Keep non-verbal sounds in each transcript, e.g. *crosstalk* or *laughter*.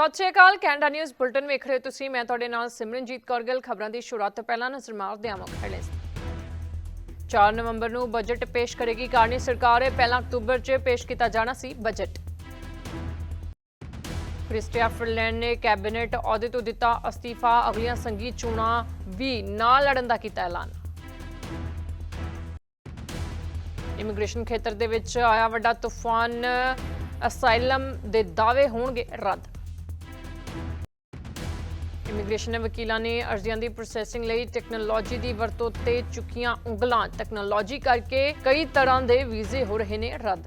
Sat Sri Akal, Canada news bulletin ਵੇਖ ਰਹੇ ਹੋ ਤੁਸੀਂ। ਮੈਂ ਤੁਹਾਡੇ ਨਾਲ ਸਿਮਰਨਜੀਤ ਕੌਰ। ਗਿੱਲ ਖਬਰਾਂ ਦੀ ਸ਼ੁਰੂਆਤ ਤੋਂ ਪਹਿਲਾਂ ਨਜ਼ਰ ਮਾਰਦੇ ਹਾਂ ਮੁੱਖ ਹੈਡਲਾਈਨਸ 4 ਨਵੰਬਰ ਨੂੰ ਬਜਟ ਪੇਸ਼ ਕਰੇਗੀ ਕਾਰਨੀ ਸਰਕਾਰ। ਇਹ ਪਹਿਲਾਂ ਅਕਤੂਬਰ 'ਚ ਪੇਸ਼ ਕੀਤਾ ਜਾਣਾ ਸੀ ਬਜਟ ਕ੍ਰਿਸਟੀਆ ਫਿਰਲੈਂਡ ਨੇ ਕੈਬਨਿਟ ਅਹੁਦੇ ਤੋਂ ਦਿੱਤਾ ਅਸਤੀਫਾ। ਅਗਲੀਆਂ ਸੰਘੀ ਚੋਣਾਂ ਵੀ ਨਾ ਲੜਨ ਦਾ ਕੀਤਾ ਐਲਾਨ। ਇਮੀਗ੍ਰੇਸ਼ਨ ਖੇਤਰ ਦੇ ਵਿੱਚ ਆਇਆ ਵੱਡਾ ਤੂਫਾਨ। ਅਸਾਈਲਮ ਦੇ ਦਾਅਵੇ ਹੋਣਗੇ ਰੱਦ। ਇਮੀਗ੍ਰੇਸ਼ਨ ਵਕੀਲਾਂ ਨੇ ਅਰਜ਼ੀਆਂ ਦੀ ਪ੍ਰੋਸੈਸਿੰਗ ਲਈ ਟੈਕਨੋਲੋਜੀ ਦੀ ਵਰਤੋਂ ਤੇ ਚੁੱਕੀਆਂ ਉਂਗਲਾਂ। ਟੈਕਨੋਲੋਜੀ ਕਰਕੇ ਕਈ ਤਰ੍ਹਾਂ ਦੇ ਵੀਜ਼ੇ ਹੋ ਰਹੇ ਨੇ ਰੱਦ।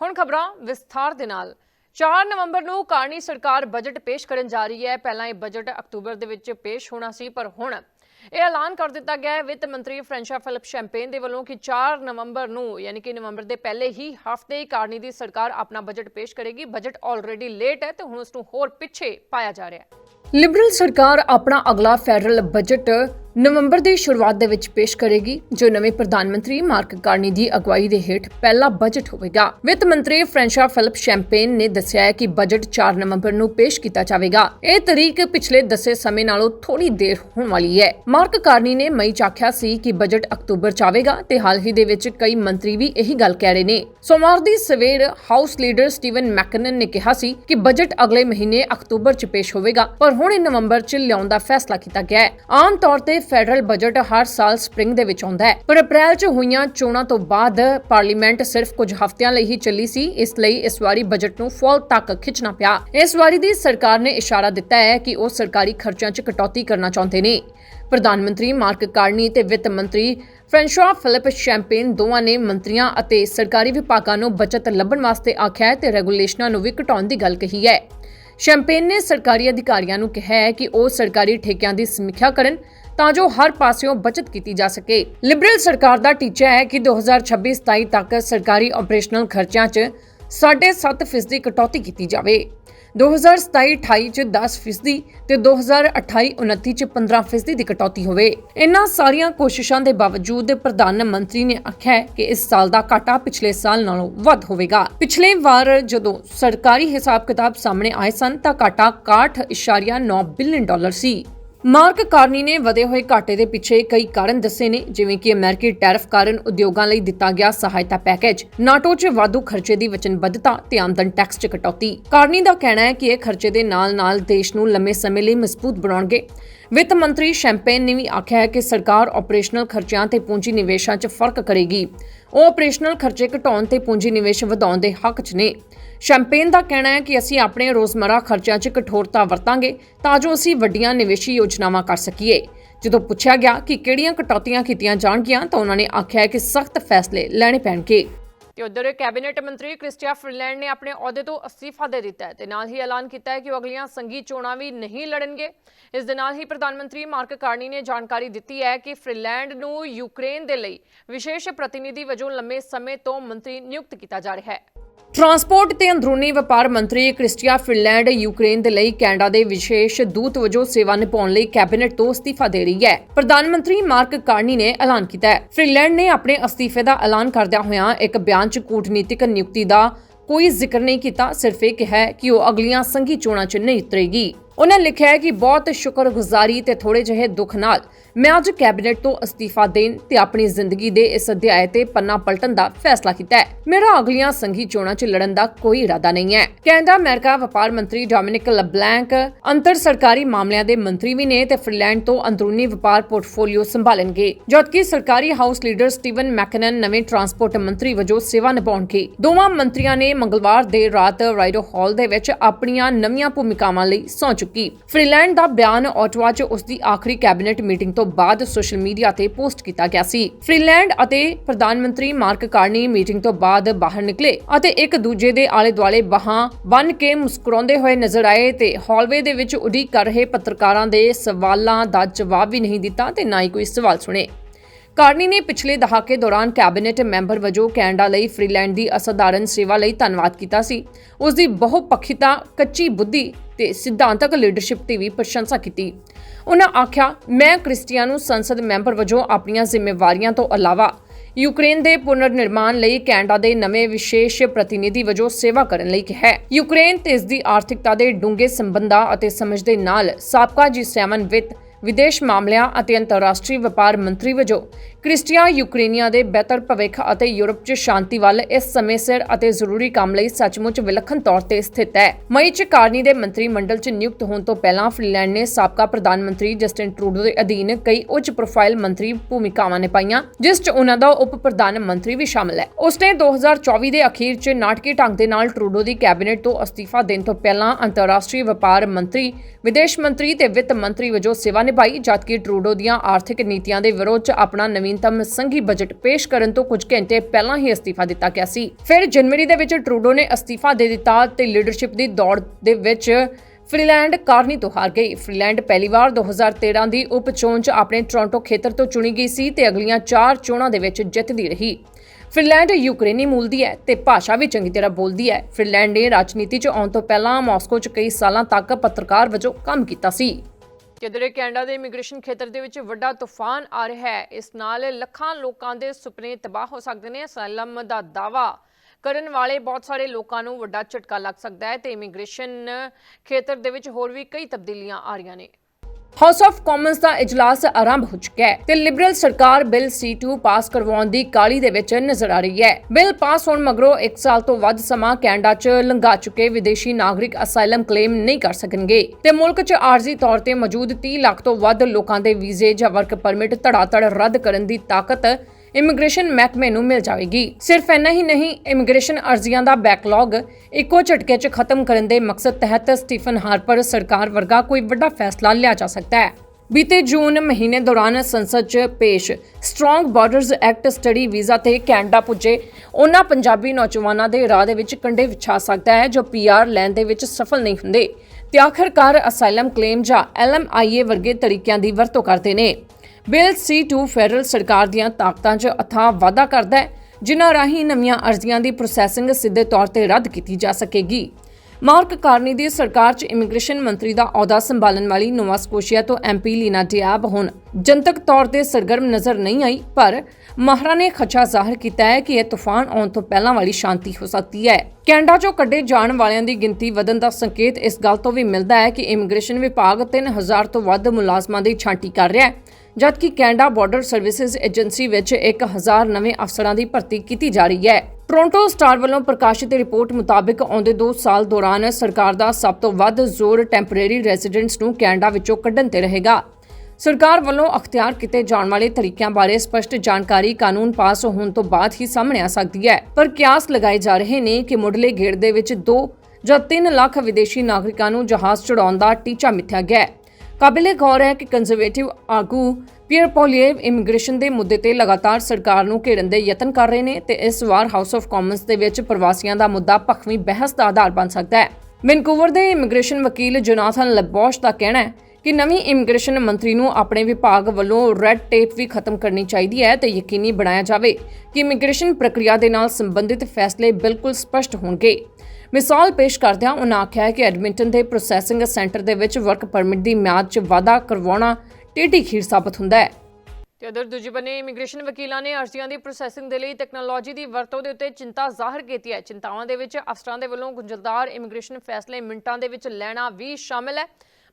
ਹੁਣ ਖਬਰਾਂ ਵਿਸਥਾਰ ਦੇ ਨਾਲ। 4 ਨਵੰਬਰ ਨੂੰ ਕਾਰਨੀ ਸਰਕਾਰ ਬਜਟ ਪੇਸ਼ ਕਰਨ ਜਾ ਰਹੀ ਹੈ। ਪਹਿਲਾਂ ਇਹ ਬਜਟ ਅਕਤੂਬਰ ਦੇ ਵਿੱਚ ਪੇਸ਼ ਹੋਣਾ ਸੀ, ਪਰ ਹੁਣ ਇਹ ਐਲਾਨ ਕਰ ਦਿੱਤਾ ਗਿਆ ਹੈ। ਵਿੱਤ ਮੰਤਰੀ ਫ੍ਰੈਂਸ਼ਾ ਫਿਲਿਪ ਸ਼ੈਂਪੇਨ ਦੇ ਵੱਲੋਂ ਕਿ 4 ਨਵੰਬਰ ਨੂੰ, ਯਾਨੀ ਕਿ ਨਵੰਬਰ ਦੇ ਪਹਿਲੇ ਹੀ ਹਫ਼ਤੇ ਹੀ ਕਾਰਨੀ ਦੀ ਸਰਕਾਰ ਆਪਣਾ ਬਜਟ ਪੇਸ਼ ਕਰੇਗੀ। ਬਜਟ ਆਲਰੇਡੀ ਲੇਟ ਹੈ ਤੇ ਹੁਣ ਉਸ ਨੂੰ ਹੋਰ ਪਿੱਛੇ ਪਾਇਆ ਜਾ ਰਿਹਾ ਹੈ। ਲਿਬਰਲ ਸਰਕਾਰ ਆਪਣਾ ਅਗਲਾ ਫੈਡਰਲ ਬਜਟ ਨਵੰਬਰ ਦੀ ਸ਼ੁਰੂਆਤ ਦੇ ਵਿੱਚ ਪੇਸ਼ ਕਰੇਗੀ, ਜੋ ਨਵੇਂ ਪ੍ਰਧਾਨ ਮੰਤਰੀ ਮਾਰਕ ਕਾਰਨੀ ਦੀ ਅਗਵਾਈ ਦੇ ਹੇਠ ਪਹਿਲਾ ਬਜਟ ਹੋਵੇਗਾ। ਵਿੱਤ ਮੰਤਰੀ ਫ੍ਰੈਂਸ਼ਾ ਫਿਲਿਪ ਸ਼ੈਂਪੇਨ ਨੇ ਦੱਸਿਆ ਹੈ ਕਿ ਬਜਟ 4 ਨਵੰਬਰ ਨੂੰ ਪੇਸ਼ ਕੀਤਾ ਜਾਵੇਗਾ। ਇਹ ਤਰੀਕ ਪਿਛਲੇ ਦੱਸੇ ਸਮੇਂ ਨਾਲੋਂ ਥੋੜੀ ਦੇਰ ਹੋਣ ਵਾਲੀ ਹੈ। ਮਾਰਕ ਕਾਰਨੀ ਨੇ ਮਈ ਚ ਆਖਿਆ ਸੀ ਕਿ ਬਜਟ ਅਕਤੂਬਰ ਚ ਆਵੇਗਾ ਤੇ ਹਾਲ ਹੀ ਦੇ ਵਿੱਚ ਕਈ ਮੰਤਰੀ ਵੀ ਇਹੀ ਗੱਲ ਕਹਿ ਰਹੇ ਨੇ। ਸੋਮਵਾਰ ਦੀ ਸਵੇਰ ਹਾਊਸ ਲੀਡਰ ਸਟੀਵਨ ਮੈਕਨਨ ਨੇ ਕਿਹਾ ਸੀ ਕਿ ਬਜਟ ਅਗਲੇ ਮਹੀਨੇ ਅਕਤੂਬਰ ਚ ਪੇਸ਼ ਹੋਵੇਗਾ, ਪਰ ਹੁਣ ਇਹ ਨਵੰਬਰ ਚ ਲਿਆਉਣ ਦਾ ਫੈਸਲਾ ਕੀਤਾ ਗਿਆ ਹੈ। ਆਮ ਤੌਰ ਤੇ ਫੈਡਰਲ ਬਜਟ ਹਰ ਸਾਲ ਸਪ੍ਰਿੰਗ ਦੇ ਵਿੱਚ ਆਉਂਦਾ ਹੈ। ਪਰ ਅਪ੍ਰੈਲ ਚ ਹੋਈਆਂ ਚੋਣਾਂ ਤੋਂ ਬਾਅਦ ਪਾਰਲੀਮੈਂਟ ਸਿਰਫ ਕੁਝ ਹਫ਼ਤਿਆਂ ਲਈ ਹੀ ਚੱਲੀ ਸੀ, ਇਸ ਲਈ ਇਸ ਵਾਰੀ ਬਜਟ ਨੂੰ ਫਾਲ ਤੱਕ ਖਿੱਚਣਾ ਪਿਆ। ਇਸ ਵਾਰੀ ਦੀ ਸਰਕਾਰ ਨੇ ਇਸ਼ਾਰਾ ਦਿੱਤਾ ਹੈ ਕਿ ਉਹ ਸਰਕਾਰੀ ਖਰਚਿਆਂ 'ਚ ਕਟੌਤੀ ਕਰਨਾ ਚਾਹੁੰਦੇ ਨੇ। ਪ੍ਰਧਾਨ ਮੰਤਰੀ ਮਾਰਕ ਕਾਰਨੀ ਤੇ ਵਿੱਤ ਮੰਤਰੀ ਫ੍ਰੈਂਸ਼ਵਾ ਫਿਲਿਪ ਸ਼ੈਂਪੇਨ ਦੋਵਾਂ ਨੇ ਮੰਤਰੀਆਂ ਅਤੇ ਸਰਕਾਰੀ ਵਿਭਾਗਾਂ ਨੂੰ ਬਚਤ ਲੱਭਣ ਵਾਸਤੇ ਆਖਿਆ ਹੈ ਤੇ ਰੈਗੂਲੇਸ਼ਨਾਂ ਨੂੰ ਵੀ ਘਟਾਉਣ ਦੀ ਗੱਲ ਕਹੀ ਹੈ। ਸ਼ੈਂਪੇਨ ਨੇ ਸਰਕਾਰੀ ਅਧਿਕਾਰੀਆਂ ਨੂੰ ਕਿਹਾ ਹੈ ਕਿ ਉਹ ਸਰਕਾਰੀ ਠੇਕਿਆਂ ਦੀ ਸਮੀਖਿਆ ਕਰਨ ਤਾਂ ਜੋ ਹਰ ਪਾਸਿਓਂ ਬਚਤ ਕੀਤੀ ਜਾ ਸਕੇ। ਲਿਬਰਲ ਸਰਕਾਰ ਦਾ ਟੀਚਾ ਹੈ ਕਿ 2026-27 ਤੱਕ ਸਰਕਾਰੀ ਆਪਰੇਸ਼ਨਲ ਖਰਚਿਆਂ 'ਚ 7.5% ਕਟੌਤੀ ਕੀਤੀ ਜਾਵੇ। 2027-28 ਚ 10 ਫੀਸਦੀ ਤੇ 2028-29 ਚ 15% ਦੀ ਕਟੌਤੀ ਹੋਵੇ। ਇਨ੍ਹਾਂ ਸਾਰੀਆਂ ਕੋਸ਼ਿਸ਼ਾਂ ਦੇ ਬਾਵਜੂਦ ਪ੍ਰਧਾਨ ਮੰਤਰੀ ਨੇ ਆਖਿਆ ਹੈ ਕਿ ਇਸ ਸਾਲ ਦਾ ਘਾਟਾ ਪਿਛਲੇ ਸਾਲ ਨਾਲੋਂ ਵੱਧ ਹੋਵੇਗਾ। ਪਿਛਲੇ ਵਾਰ ਜਦੋਂ ਸਰਕਾਰੀ ਹਿਸਾਬ ਕਿਤਾਬ ਸਾਹਮਣੇ ਆਏ ਸਨ ਤਾਂ ਘਾਟਾ 61.9 ਬਿਲੀਅਨ ਡਾਲਰ ਸੀ। ਮਾਰਕ ਕਾਰਨੀ ਨੇ ਵਧੇ ਹੋਏ ਘਾਟੇ ਦੇ ਪਿੱਛੇ ਕਈ ਕਾਰਨ ਦੱਸੇ ਨੇ, ਜਿਵੇਂ ਕਿ ਅਮਰੀਕੀ ਟੈਰਿਫ ਕਾਰਨ ਉਦਯੋਗਾਂ ਲਈ ਦਿੱਤਾ ਗਿਆ ਸਹਾਇਤਾ ਪੈਕੇਜ, ਨਾਟੋ 'ਚ ਵਾਧੂ ਖਰਚੇ ਦੀ ਵਚਨਬੱਧਤਾ ਤੇ ਆਮਦਨ ਟੈਕਸ 'ਚ ਕਟੌਤੀ। ਕਾਰਨੀ ਦਾ ਕਹਿਣਾ ਹੈ ਕਿ ਇਹ ਖਰਚੇ ਦੇ ਨਾਲ-ਨਾਲ ਦੇਸ਼ ਨੂੰ ਲੰਮੇ ਸਮੇਂ ਲਈ ਮਜ਼ਬੂਤ ਬਣਾਉਣਗੇ। ਵਿੱਤ ਮੰਤਰੀ ਸ਼ੈਂਪੇਨ ਨੇ ਵੀ ਆਖਿਆ ਹੈ ਕਿ ਸਰਕਾਰ ਆਪਰੇਸ਼ਨਲ ਖਰਚਿਆਂ ਤੇ ਪੂੰਜੀ ਨਿਵੇਸ਼ਾਂ 'ਚ ਫ਼ਰਕ ਕਰੇਗੀ। ਉਹ ਆਪਰੇਸ਼ਨਲ ਖਰਚੇ ਘਟਾਉਣ ਤੇ ਪੂੰਜੀ ਨਿਵੇਸ਼ ਵਧਾਉਣ ਦੇ ਹੱਕ 'ਚ ਨੇ। ਸ਼ੈਂਪੇਨ ਦਾ ਕਹਿਣਾ ਹੈ ਕਿ ਅਸੀਂ ਆਪਣੇ ਰੋਜ਼ਮਰਾ ਖਰਚਿਆਂ 'ਚ ਕਠੋਰਤਾ ਵਰਤਾਂਗੇ ਤਾਂ ਜੋ ਅਸੀਂ ਵੱਡੀਆਂ ਨਿਵੇਸ਼ੀ ਯੋਜਨਾਵਾਂ ਕਰ ਸਕੀਏ। ਜਦੋਂ ਪੁੱਛਿਆ ਗਿਆ ਕਿ ਕਿਹੜੀਆਂ ਕਟੌਤੀਆਂ ਕੀਤੀਆਂ ਜਾਣਗੀਆਂ ਤਾਂ ਉਹਨਾਂ ਨੇ ਆਖਿਆ ਕਿ ਸਖਤ ਫੈਸਲੇ ਲੈਣੇ ਪੈਣਗੇ। ਤੇ ਉਧਰ ਕੈਬਨਿਟ ਮੰਤਰੀ ਕ੍ਰਿਸਟੀਆ ਫਿਰਲੈਂਡ ਨੇ ਆਪਣੇ ਅਹੁਦੇ ਤੋਂ ਅਸਤੀਫਾ ਦੇ ਦਿੱਤਾ ਹੈ ਤੇ ਨਾਲ ਹੀ ਐਲਾਨ ਕੀਤਾ ਹੈ ਕਿ ਉਹ ਅਗਲੀਆਂ ਸੰਘੀ ਚੋਣਾਂ ਵੀ ਨਹੀਂ ਲੜਨਗੇ। ਇਸ ਦੇ ਨਾਲ ਹੀ ਪ੍ਰਧਾਨ ਮੰਤਰੀ ਮਾਰਕ ਕਾਰਨੀ ਨੇ ਜਾਣਕਾਰੀ ਦਿੱਤੀ ਹੈ ਕਿ ਫਿਰਲੈਂਡ ਨੂੰ ਯੂਕਰੇਨ ਦੇ ਲਈ ਵਿਸ਼ੇਸ਼ ਪ੍ਰਤੀਨਿਧੀ ਵਜੋਂ ਲੰਮੇ ਸਮੇਂ ਤੋਂ ਮੰਤਰੀ ਨਿਯੁਕਤ ਕੀਤਾ ਜਾ ਰਿਹਾ ਹੈ। ਟਰਾਂਸਪੋਰਟ ਤੇ ਅੰਦਰੂਨੀ ਵਪਾਰ ਮੰਤਰੀ ਕ੍ਰਿਸਟੀਆ ਫਿਨਲੈਂਡ ਯੂਕਰੇਨ ਦੇ ਲਈ ਕੈਨੇਡਾ ਦੇ ਵਿਸ਼ੇਸ਼ ਦੂਤ ਵਜੋਂ ਸੇਵਾ ਨਿਭਾਉਣ ਲਈ ਕੈਬਨਿਟ ਤੋਂ ਅਸਤੀਫਾ ਦੇ ਰਹੀ ਹੈ। ਪ੍ਰਧਾਨ ਮੰਤਰੀ ਮਾਰਕ ਕਾਰਨੀ ਨੇ ਐਲਾਨ ਕੀਤਾ ਹੈ। ਫਿਨਲੈਂਡ ਨੇ ਆਪਣੇ ਅਸਤੀਫੇ ਦਾ ਐਲਾਨ ਕਰਦਿਆਂ ਹੋਇਆਂ ਇੱਕ ਬਿਆਨ 'ਚ ਕੂਟਨੀਤਿਕ ਨਿਯੁਕਤੀ ਦਾ ਕੋਈ ਜ਼ਿਕਰ ਨਹੀਂ ਕੀਤਾ, ਸਿਰਫ ਇਹ ਕਿਹਾ ਕਿ ਉਹ ਅਗਲੀਆਂ ਸੰਘੀ ਚੋਣਾਂ 'ਚ ਨਹੀਂ ਉਤਰੇਗੀ। ਉਹਨਾਂ ਲਿਖਿਆ ਹੈ ਕਿ ਬਹੁਤ ਸ਼ੁਕਰਗੁਜ਼ਾਰੀ ਤੇ ਥੋੜੇ ਜਿਹੇ ਦੁੱਖ ਨਾਲ ਮੈਂ ਅੱਜ ਕੈਬਨਿਟ ਤੋਂ ਅਸਤੀਫਾ ਦੇਣ ਤੇ ਆਪਣੀ ਜ਼ਿੰਦਗੀ ਦੇ ਇਸ ਅਧਿਆਇ ਤੇ ਪੰਨਾ ਪਲਟਣ ਦਾ ਫੈਸਲਾ ਕੀਤਾ ਹੈ। ਮੇਰਾ ਅਗਲੀਆਂ ਸੰਘੀ ਚੋਣਾਂ 'ਚ ਲੜਨ ਦਾ ਕੋਈ ਇਰਾਦਾ ਨਹੀਂ ਹੈ। ਕੈਨੇਡਾ, ਅਮਰੀਕਾ ਵਪਾਰ ਮੰਤਰੀ ਡੋਮਿਨਿਕ ਲਬਲੈਂਕ, ਅੰਤਰ ਸਰਕਾਰੀ ਮਾਮਲਿਆਂ ਦੇ ਮੰਤਰੀ ਵੀ ਨੇ ਤੇ ਫਿਨਲੈਂਡ ਤੋਂ ਅੰਦਰੂਨੀ ਵਪਾਰ ਪੋਰਟਫੋਲੀਓ ਸੰਭਾਲਣਗੇ, ਜਦਕਿ ਸਰਕਾਰੀ ਹਾਊਸ ਲੀਡਰ ਸਟੀਵਨ ਮੈਕਨਨ ਨਵੇਂ ਟਰਾਂਸਪੋਰਟ ਮੰਤਰੀ ਵਜੋਂ ਸੇਵਾ ਨਿਭਾਉਣਗੇ। ਦੋਵਾਂ ਮੰਤਰੀਆਂ ਨੇ ਮੰਗਲਵਾਰ ਦੇਰ ਰਾਤ ਰਾਈਡੋ ਹਾਲ ਦੇ ਵਿੱਚ ਆਪਣੀਆਂ ਨਵੀਆਂ ਭੂਮਿਕਾਵਾਂ ਲਈ ਸਹੁੰ ਚੁੱਕੀ। ਫਿਨਲੈਂਡ ਦਾ ਬਿਆਨ ਆਟਵਾ 'ਚ ਉਸ ਦੀ ਆਖਰੀ ਕੈਬਨਿਟ ਮੀਟਿੰਗ ਤੋਂ ਬਾਅਦ ਸੋਸ਼ਲ ਮੀਡੀਆ ਤੇ ਪੋਸਟ ਕੀਤਾ ਗਿਆ ਸੀ। ਫਿਨਲੈਂਡ ਅਤੇ ਪ੍ਰਧਾਨ ਮੰਤਰੀ ਮਾਰਕ ਕਾਰਨੀ ਮੀਟਿੰਗ ਤੋਂ ਬਾਅਦ ਬਾਹਰ ਨਿਕਲੇ ਅਤੇ ਇੱਕ ਦੂਜੇ ਦੇ ਆਲੇ-ਦੁਆਲੇ ਬਾਹਾਂ ਬੰਨ ਕੇ ਮੁਸਕਰਾਉਂਦੇ ਹੋਏ ਨਜ਼ਰ ਆਏ ਤੇ ਹਾਲਵੇ ਦੇ ਵਿੱਚ ਉਡੀਕ ਕਰ ਰਹੇ ਪੱਤਰਕਾਰਾਂ ਦੇ ਸਵਾਲਾਂ ਦਾ ਜਵਾਬ ਵੀ ਨਹੀਂ ਦਿੱਤਾ ਤੇ ਨਾ ਹੀ ਕੋਈ ਸਵਾਲ ਸੁਣੇ। ਕਾਰਨੀ ਨੇ ਪਿਛਲੇ ਦਹਾਕੇ ਦੌਰਾਨ ਕੈਬਨਿਟ ਮੈਂਬਰ ਵਜੋਂ ਕੈਨੇਡਾ ਲਈ ਫ੍ਰੀਲੈਂਡ ਦੀ ਅਸਾਧਾਰਨ ਸੇਵਾ ਲਈ ਧੰਨਵਾਦ ਕੀਤਾ ਸੀ। ਉਸ ਦੀ ਬਹੁਪੱਖੀਤਾ, ਕੱਚੀ ਬੁੱਧੀ ਤੇ ਸਿਧਾਂਤਕ ਲੀਡਰਸ਼ਿਪ ਦੀ ਵੀ ਪ੍ਰਸ਼ੰਸਾ ਕੀਤੀ। ਉਹਨਾਂ ਆਖਿਆ, ਮੈਂ ਕ੍ਰਿਸਟੀਆਂ ਨੂੰ ਸੰਸਦ ਮੈਂਬਰ ਵਜੋਂ ਆਪਣੀਆਂ ਜ਼ਿੰਮੇਵਾਰੀਆਂ ਤੋਂ ਇਲਾਵਾ ਯੂਕਰੇਨ ਦੇ ਪੁਨਰ ਨਿਰਮਾਣ ਲਈ ਕੈਨੇਡਾ ਦੇ ਨਵੇਂ ਵਿਸ਼ੇਸ਼ ਪ੍ਰਤੀਨਿਧੀ ਵਜੋਂ ਸੇਵਾ ਕਰਨ ਲਈ ਕਿਹਾ ਹੈ। ਯੂਕਰੇਨ ਤੇ ਇਸ ਦੀ ਆਰਥਿਕਤਾ ਦੇ ਡੂੰਘੇ ਸੰਬੰਧਾਂ ਅਤੇ ਸਮਝ ਦੇ ਨਾਲ ਸਾਬਕਾ ਜੀ G7 ਵਿੱਤ ਵਿਦੇਸ਼ ਮਾਮਲਿਆਂ ਅਤੇ ਅੰਤਰਰਾਸ਼ਟਰੀ ਵਪਾਰ ਮੰਤਰੀ ਵਜੋਂ ਕ੍ਰਿਸਟੀਆ ਯੂਕਰੇਨੀਆ ਦੇ ਬਿਹਤਰ ਭਵਿੱਖ ਅਤੇ ਯੂਰਪ 'ਚ ਸ਼ਾਂਤੀ ਵੱਲ ਇਸ ਸਮੇਂ ਸਿਰ ਅਤੇ ਜ਼ਰੂਰੀ ਕੰਮ ਲਈ ਸੱਚਮੁੱਚ ਵਿਲੱਖਣ ਤੌਰ ਤੇ ਸਥਿਤ ਹੈ। ਮਈ 'ਚ ਕਾਰਨੀ ਦੇ ਮੰਤਰੀ ਮੰਡਲ 'ਚ ਨਿਯੁਕਤ ਹੋਣ ਤੋਂ ਪਹਿਲਾਂ ਫਿਨਲੈਂਡ ਨੇ ਸਾਬਕਾ ਪ੍ਰਧਾਨ ਮੰਤਰੀ ਜਸਟਿਨ ਟਰੂਡੋ ਦੇ ਅਧੀਨ ਕਈ ਉੱਚ ਪ੍ਰੋਫਾਈਲ ਮੰਤਰੀ ਭੂਮਿਕਾਵਾਂ ਨਿਭਾਈਆਂ, ਜਿਸ 'ਚ ਉਹਨਾਂ ਦਾ ਉਪ ਪ੍ਰਧਾਨ ਮੰਤਰੀ ਵੀ ਸ਼ਾਮਲ ਹੈ। ਉਸਨੇ 2024 ਦੇ ਅਖੀਰ 'ਚ ਨਾਟਕੀ ਢੰਗ ਦੇ ਨਾਲ ਟਰੂਡੋ ਦੀ ਕੈਬਨਿਟ ਤੋਂ ਅਸਤੀਫਾ ਦੇਣ ਤੋਂ ਪਹਿਲਾਂ ਅੰਤਰਰਾਸ਼ਟਰੀ ਵਪਾਰ ਮੰਤਰੀ, ਵਿਦੇਸ਼ ਮੰਤਰੀ ਤੇ ਵਿੱਤ ਮੰਤਰੀ ਵਜੋਂ ਸੇਵਾ ਨਿਭਾਈ ਜਦਕਿ ਟਰੂਡੋ ਦੀਆਂ ਆਰਥਿਕ ਨੀਤੀਆਂ ਦੇ ਵਿਰੋਧ 'ਚ ਆਪਣਾ ਨਵੀਨਤਮ ਸੰਘੀ ਬਜਟ ਪੇਸ਼ ਕਰਨ ਤੋਂ ਕੁਝ ਘੰਟੇ ਪਹਿਲਾਂ ਹੀ ਅਸਤੀਫਾ ਦਿੱਤਾ ਗਿਆ ਸੀ। ਫਿਰ ਜਨਵਰੀ ਦੇ ਵਿੱਚ ਟਰੂਡੋ ਨੇ ਅਸਤੀਫਾ ਦੇ ਦਿੱਤਾ ਤੇ ਲੀਡਰਸ਼ਿਪ ਦੀ ਦੌੜ ਦੇ ਵਿੱਚ ਫ੍ਰੀਲੈਂਡ ਕਾਰਨੀ ਤੋਂ ਹਾਰ ਗਈ। ਫ੍ਰੀਲੈਂਡ ਪਹਿਲੀ ਵਾਰ 2013 ਦੀ ਉਪ ਚੋਣ 'ਚ ਆਪਣੇ ਟੋਰਾਂਟੋ ਖੇਤਰ ਤੋਂ ਚੁਣੀ ਗਈ ਸੀ ਤੇ ਅਗਲੀਆਂ 4 ਚੋਣਾਂ ਦੇ ਵਿੱਚ ਜਿੱਤਦੀ ਰਹੀ। ਫਿਨਲੈਂਡ ਯੂਕਰੇਨੀ ਮੂਲ ਦੀ ਹੈ ਤੇ ਭਾਸ਼ਾ ਵੀ ਚੰਗੀ ਤਰ੍ਹਾਂ ਬੋਲਦੀ ਹੈ। ਫਿਨਲੈਂਡ ਨੇ ਰਾਜਨੀਤੀ 'ਚ ਆਉਣ ਤੋਂ ਪਹਿਲਾਂ ਮਾਸਕੋ 'ਚ ਕਈ ਸਾਲਾਂ ਤੱਕ ਪੱਤਰਕਾਰ ਵਜੋਂ ਕੰਮ ਕੀਤਾ ਸੀ। ਕਿਧਰੇ ਕੈਨੇਡਾ ਦੇ ਇਮੀਗ੍ਰੇਸ਼ਨ ਖੇਤਰ ਦੇ ਵਿੱਚ ਵੱਡਾ ਤੂਫਾਨ ਆ ਰਿਹਾ ਹੈ। ਇਸ ਨਾਲ ਲੱਖਾਂ ਲੋਕਾਂ ਦੇ ਸੁਪਨੇ ਤਬਾਹ ਹੋ ਸਕਦੇ ਨੇ। ਅਸਾਈਲਮ ਦਾ ਦਾਵਾ ਕਰਨ ਵਾਲੇ ਬਹੁਤ ਸਾਰੇ ਲੋਕਾਂ ਨੂੰ ਵੱਡਾ ਝਟਕਾ ਲੱਗ ਸਕਦਾ ਹੈ ਤੇ ਇਮੀਗ੍ਰੇਸ਼ਨ ਖੇਤਰ ਦੇ ਵਿੱਚ ਹੋਰ ਵੀ ਕਈ ਤਬਦੀਲੀਆਂ ਆ ਰਹੀਆਂ ਨੇ। ਹਾਊਸ ਆਫ ਕਾਮਨਸ ਦਾ ਇਜਲਾਸ ਆਰੰਭ ਹੋ ਚੁੱਕਾ ਹੈ ਤੇ ਲਿਬਰਲ ਸਰਕਾਰ ਬਿੱਲ C2 ਪਾਸ ਕਰਵਾਉਣ ਦੀ ਕਾਲੀ ਦੇ ਵਿੱਚ ਨਜ਼ਰ ਆ ਰਹੀ ਹੈ। ਬਿੱਲ ਪਾਸ ਹੋਣ ਮਗਰੋਂ 1 ਸਾਲ ਤੋਂ ਵੱਧ ਸਮਾਂ ਕੈਨੇਡਾ 'ਚ ਲੰਘਾ ਚੁੱਕੇ ਵਿਦੇਸ਼ੀ ਨਾਗਰਿਕ ਅਸਾਈਲਮ ਕਲੇਮ ਨਹੀਂ ਕਰ ਸਕਣਗੇ ਤੇ ਮੁਲਕ 'ਚ ਆਰਜ਼ੀ ਤੌਰ ਤੇ ਮੌਜੂਦ 30 ਲੱਖ ਤੋਂ ਵੱਧ ਲੋਕਾਂ ਦੇ ਵੀਜ਼ੇ ਜਾਂ ਵਰਕ ਪਰਮਿਟ ਧੜਾਧੜ ਰੱਦ ਕਰਨ ਦੀ ਤਾਕਤ ਇਮੀਗ੍ਰੇਸ਼ਨ ਮਹਿਕਮੇ ਨੂੰ ਮਿਲ ਜਾਵੇਗੀ। ਸਿਰਫ ਇੰਨਾ ਹੀ ਨਹੀਂ, ਇਮੀਗ੍ਰੇਸ਼ਨ ਅਰਜ਼ੀਆਂ ਦਾ ਬੈਕਲੌਗ ਇੱਕੋ ਝਟਕੇ 'ਚ ਖਤਮ ਕਰਨ ਦੇ ਮਕਸਦ ਤਹਿਤ ਸਟੀਫਨ ਹਾਰਪਰ ਸਰਕਾਰ ਵਰਗਾ ਕੋਈ ਵੱਡਾ ਫੈਸਲਾ ਲਿਆ ਜਾ ਸਕਦਾ ਹੈ। ਬੀਤੇ ਜੂਨ ਮਹੀਨੇ ਦੌਰਾਨ ਸੰਸਦ 'ਚ ਪੇਸ਼ strong borders act study visa ਤੇ ਕੈਨੇਡਾ ਪੁੱਜੇ। ਉਹਨਾਂ ਪੰਜਾਬੀ ਨੌਜਵਾਨਾਂ ਦੇ ਰਾਹ ਦੇ ਵਿੱਚ ਕੰਡੇ ਵਿਛਾ ਸਕਦਾ ਹੈ ਜੋ ਪੀਆਰ ਲੈਣ ਦੇ ਵਿੱਚ ਸਫਲ ਨਹੀਂ ਹੁੰਦੇ। ਤੇ ਆਖਰਕਾਰ ਅਸਾਈਲਮ ਕਲੇਮ ਜਾਂ ਐਲਐਮਆਈਏ ਵਰਗੇ ਤਰੀਕਿਆਂ ਦੀ ਵਰਤੋਂ ਕਰਦੇ ਨੇ। ਬਿੱਲ C2 ਫੈਡਰਲ ਸਰਕਾਰ ਦੀਆਂ ਤਾਕਤਾਂ 'ਚ ਅਥਾਹ ਵਾਧਾ ਕਰਦਾ ਹੈ, ਜਿਨ੍ਹਾਂ ਰਾਹੀਂ ਨਵੀਆਂ ਅਰਜ਼ੀਆਂ ਦੀ ਪ੍ਰੋਸੈਸਿੰਗ ਸਿੱਧੇ ਤੌਰ ਤੇ ਰੱਦ ਕੀਤੀ ਜਾ ਸਕੇਗੀ। ਮਾਰਕ ਕਾਰਨੀ ਦੀ ਸਰਕਾਰ 'ਚ ਇਮੀਗ੍ਰੇਸ਼ਨ ਮੰਤਰੀ ਦਾ ਅਹੁਦਾ ਸੰਭਾਲਣ ਵਾਲੀ ਨੋਵਾ ਸਕੋਸ਼ੀਆ ਤੋਂ ਐਮਪੀ ਲੀਨਾ ਡਿਆਬ ਹੁਣ ਜਨਤਕ ਤੌਰ ਤੇ ਸਰਗਰਮ ਨਜ਼ਰ ਨਹੀਂ ਆਈ, ਪਰ ਮਾਹਰਾਂ ਨੇ ਖਦਸ਼ਾ ਜ਼ਾਹਰ ਕੀਤਾ ਹੈ ਕਿ ਇਹ ਤੂਫਾਨ ਆਉਣ ਤੋਂ ਪਹਿਲਾਂ ਵਾਲੀ ਸ਼ਾਂਤੀ ਹੋ ਸਕਦੀ ਹੈ। ਕੈਨੇਡਾ 'ਚੋਂ ਕੱਢੇ ਜਾਣ ਵਾਲਿਆਂ ਦੀ ਗਿਣਤੀ ਵਧਣ ਦਾ ਸੰਕੇਤ ਇਸ ਗੱਲ ਤੋਂ ਵੀ ਮਿਲਦਾ ਹੈ ਕਿ ਇਮੀਗ੍ਰੇਸ਼ਨ ਵਿਭਾਗ 3000 ਤੋਂ ਵੱਧ ਮੁਲਾਜ਼ਮਾਂ ਦੀ ਛਾਂਟੀ ਕਰ ਰਿਹਾ ਹੈ। ਜਦਕਿ ਕੈਨੇਡਾ ਬਾਰਡਰ ਸਰਵਿਸਿਜ਼ ਏਜੰਸੀ ਵਿੱਚ 1000 ਨਵੇਂ ਅਫਸਰਾਂ ਦੀ ਭਰਤੀ ਕੀਤੀ ਜਾ ਰਹੀ ਹੈ। ਟੋਰਾਂਟੋ ਸਟਾਰ ਵੱਲੋਂ ਪ੍ਰਕਾਸ਼ਿਤ ਰਿਪੋਰਟ ਮੁਤਾਬਕ ਆਉਂਦੇ 2 ਸਾਲ ਦੌਰਾਨ ਸਰਕਾਰ ਦਾ ਸਭ ਤੋਂ ਵੱਧ ਜ਼ੋਰ ਟੈਂਪਰੇਰੀ ਰੈਜ਼ੀਡੈਂਟਸ ਨੂੰ ਕੈਨੇਡਾ ਵਿੱਚੋਂ ਕੱਢਣ ਤੇ ਰਹੇਗਾ। ਸਰਕਾਰ ਵੱਲੋਂ ਅਖਤਿਆਰ ਕੀਤੇ ਜਾਣ ਵਾਲੇ ਤਰੀਕਿਆਂ ਬਾਰੇ ਸਪਸ਼ਟ ਜਾਣਕਾਰੀ ਕਾਨੂੰਨ ਪਾਸ ਹੋਣ ਤੋਂ ਬਾਅਦ ਹੀ ਸਾਹਮਣੇ ਆ ਸਕਦੀ ਹੈ। ਪਰ ਕਿਆਸ ਲਗਾਏ ਜਾ ਰਹੇ ਨੇ ਕਿ ਮੁੱਢਲੇ ਗੇੜ ਦੇ ਵਿੱਚ 2 ਜਾਂ 3 ਲੱਖ ਵਿਦੇਸ਼ੀ ਨਾਗਰਿਕਾਂ ਨੂੰ ਜਹਾਜ਼ ਚੜਾਉਣ ਦਾ ਟੀਚਾ ਮਿੱਥਿਆ ਗਿਆ ਹੈ। ਕਾਬਿਲੇ ਗੌਰ ਹੈ ਕਿ ਕੰਜ਼ਰਵੇਟਿਵ ਆਗੂ ਪੀਅਰ ਪੋਲੀਏਵ ਇਮੀਗ੍ਰੇਸ਼ਨ ਦੇ ਮੁੱਦੇ ਤੇ ਲਗਾਤਾਰ ਸਰਕਾਰ ਨੂੰ ਘੇਰਨ ਦੇ ਯਤਨ ਕਰ ਰਹੇ ਨੇ ਤੇ ਇਸ ਵਾਰ ਹਾਊਸ ਆਫ ਕਾਮਨਸ ਦੇ ਵਿੱਚ ਪ੍ਰਵਾਸੀਆਂ ਦਾ ਮੁੱਦਾ ਭਖਵੀਂ ਬਹਿਸ ਦਾ ਆਧਾਰ ਬਣ ਸਕਦਾ ਹੈ। ਵੈਨਕੂਵਰ ਦੇ ਇਮੀਗ੍ਰੇਸ਼ਨ ਵਕੀਲ ਜੋਨਾਥਨ ਲੈਬੋਸ਼ ਦਾ ਕਹਿਣਾ ਹੈ ਕਿ ਨਵੀਂ ਇਮੀਗ੍ਰੇਸ਼ਨ ਮੰਤਰੀ ਨੂੰ ਆਪਣੇ ਵਿਭਾਗ ਵੱਲੋਂ ਰੈੱਡ ਟੇਪ ਵੀ ਖਤਮ ਕਰਨੀ ਚਾਹੀਦੀ ਹੈ ਤੇ ਯਕੀਨੀ ਬਣਾਇਆ ਜਾਵੇ ਕਿ ਇਮੀਗ੍ਰੇਸ਼ਨ ਪ੍ਰਕਿਰਿਆ ਦੇ ਨਾਲ ਸੰਬੰਧਿਤ ਫੈਸਲੇ ਬਿਲਕੁਲ ਸਪਸ਼ਟ ਹੋਣਗੇ। ਮਿਸਾਲ ਪੇਸ਼ ਕਰਦਿਆਂ ਉਨ੍ਹਾਂ ਆਖਿਆ ਕਿ ਐਡਮਿੰਟਨ ਦੇ ਪ੍ਰੋਸੈਸਿੰਗ ਸੈਂਟਰ ਦੇ ਵਿੱਚ ਵਰਕ ਪਰਮਿਟ ਦੀ ਮਿਆਦ 'ਚ ਵਾਧਾ ਕਰਵਾਉਣਾ ਟੇਢੀ ਖੀਰ ਸਾਬਤ ਹੁੰਦਾ ਹੈ। ਤੇ ਉਧਰ ਦੂਜੇ ਬੰਨੇ ਇਮੀਗ੍ਰੇਸ਼ਨ ਵਕੀਲਾਂ ਨੇ ਅਰਜ਼ੀਆਂ ਦੀ ਪ੍ਰੋਸੈਸਿੰਗ ਦੇ ਲਈ ਟੈਕਨੋਲੋਜੀ ਦੀ ਵਰਤੋਂ ਦੇ ਉੱਤੇ ਚਿੰਤਾ ਜ਼ਾਹਰ ਕੀਤੀ ਹੈ। ਚਿੰਤਾਵਾਂ ਦੇ ਵਿੱਚ ਅਫਸਰਾਂ ਦੇ ਵੱਲੋਂ ਗੁੰਝਲਦਾਰ ਇਮੀਗ੍ਰੇਸ਼ਨ ਫੈਸਲੇ ਮਿੰਟਾਂ ਦੇ ਵਿੱਚ ਲੈਣਾ ਵੀ ਸ਼ਾਮਲ ਹੈ।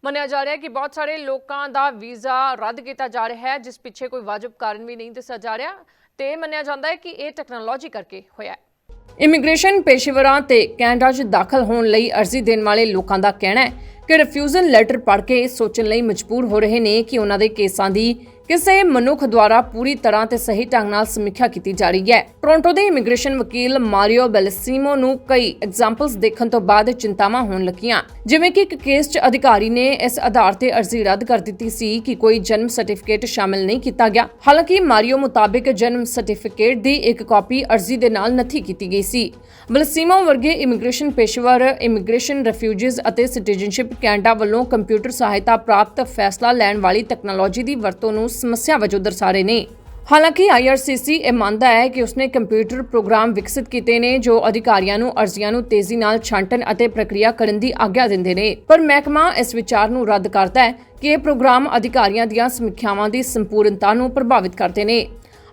ਮੰਨਿਆ ਜਾ ਰਿਹਾ ਹੈ ਕਿ ਬਹੁਤ ਸਾਰੇ ਲੋਕਾਂ ਦਾ ਵੀਜ਼ਾ ਰੱਦ ਕੀਤਾ ਜਾ ਰਿਹਾ ਹੈ, ਜਿਸ ਪਿੱਛੇ ਕੋਈ ਵਾਜਬ ਕਾਰਨ ਵੀ ਨਹੀਂ ਦੱਸਿਆ ਜਾ ਰਿਹਾ ਤੇ ਮੰਨਿਆ ਜਾਂਦਾ ਹੈ ਕਿ ਇਹ ਟੈਕਨੋਲੋਜੀ ਕਰਕੇ ਹੋਇਆ ਹੈ। ਇਮੀਗ੍ਰੇਸ਼ਨ ਪੇਸ਼ੇਵਰਾਂ ਤੇ ਕੈਨੇਡਾ 'ਚ ਦਾਖਲ ਹੋਣ ਲਈ ਅਰਜ਼ੀ ਦੇਣ ਵਾਲੇ ਲੋਕਾਂ ਦਾ ਕਹਿਣਾ ਹੈ ਕਿ ਰਿਫਿਊਜ਼ਲ ਲੈਟਰ ਪੜ੍ਹ ਕੇ ਸੋਚਣ ਲਈ ਮਜਬੂਰ ਹੋ ਰਹੇ ਨੇ ਕਿ ਉਹਨਾਂ ਦੇ ਕੇਸਾਂ ਦੀ ਕਿਸੇ ਮਨੁੱਖ ਦੁਆਰਾ ਪੂਰੀ ਤਰ੍ਹਾਂ ਤੇ ਸਹੀ ਢੰਗ ਨਾਲ ਸਮੀਖਿਆ ਕੀਤੀ ਜਾ ਰਹੀ ਹੈ। ਟੋਰਾਂਟੋ ਦੇ ਇਮੀਗ੍ਰੇਸ਼ਨ ਵਕੀਲ ਮਾਰੀਓ ਬੈਲਸੀਮੋ ਨੂੰ ਕਈ ਐਗਜ਼ਾਮਪਲਸ ਦੇਖਣ ਤੋਂ ਬਾਅਦ ਚਿੰਤਾਵਾਂ ਹੋਣ ਲੱਗੀਆਂ। ਜਿਵੇਂ ਕਿ ਇੱਕ ਕੇਸ 'ਚ ਅਧਿਕਾਰੀ ਨੇ ਇਸ ਆਧਾਰ ਤੇ ਅਰਜ਼ੀ ਰੱਦ ਕਰ ਦਿੱਤੀ ਸੀ ਕਿ ਕੋਈ ਜਨਮ ਸਰਟੀਫਿਕੇਟ ਸ਼ਾਮਿਲ ਨਹੀਂ ਕੀਤਾ ਗਿਆ। ਹਾਲਾਂਕਿ ਮਾਰੀਓ ਮੁਤਾਬਕ ਜਨਮ ਸਰਟੀਫਿਕੇਟ ਦੀ ਇੱਕ ਕਾਪੀ ਅਰਜ਼ੀ ਦੇ ਨਾਲ ਨੱਥੀ ਕੀਤੀ ਗਈ ਸੀ। ਬਲਸੀਮੋ ਵਰਗੇ ਇਮੀਗ੍ਰੇਸ਼ਨ ਪੇਸ਼ੇਵਰ ਇਮੀਗ੍ਰੇਸ਼ਨ ਰਿਫਿਊਜੀਜ਼ ਅਤੇ ਸਿਟੀਜ਼ਨਸ਼ਿਪ ਕੈਨੇਡਾ ਵੱਲੋਂ ਕੰਪਿਊਟਰ ਸਹਾਇਤਾ ਪ੍ਰਾਪਤ ਫੈਸਲਾ ਲੈਣ ਵਾਲੀ ਟੈਕਨੋਲੋਜੀ ਦੀ ਵਰਤੋਂ ਨੂੰ ਸਮੱਸਿਆ ਵਜੋਂ ਦਰਸਾ ਰਹੇ ਨੇ। ਹਾਲਾਂਕਿ ਆਈਆਰਸੀਸੀ ਇਹ ਮੰਨਦਾ ਹੈ ਕਿ ਉਸਨੇ ਕੰਪਿਊਟਰ ਪ੍ਰੋਗਰਾਮ ਵਿਕਸਿਤ ਕੀਤੇ ਨੇ ਜੋ ਅਧਿਕਾਰੀਆਂ ਨੂੰ, ਅਰਜ਼ੀਆਂ ਨੂੰ ਤੇਜ਼ੀ ਨਾਲ ਛਾਂਟਣ ਅਤੇ ਪ੍ਰਕਿਰਿਆ ਕਰਨ ਦੀ ਆਗਿਆ ਦਿੰਦੇ ਨੇ। ਪਰ ਮਹਿਕਮਾ ਇਸ ਵਿਚਾਰ ਨੂੰ ਰੱਦ ਕਰਦਾ ਹੈ ਕਿ ਇਹ ਪ੍ਰੋਗਰਾਮ ਅਧਿਕਾਰੀਆਂ ਦੀਆਂ ਸਮੀਖਿਆਵਾਂ ਦੀ ਸੰਪੂਰਨਤਾ ਨੂੰ ਪ੍ਰਭਾਵਿਤ ਕਰਦੇ ਨੇ।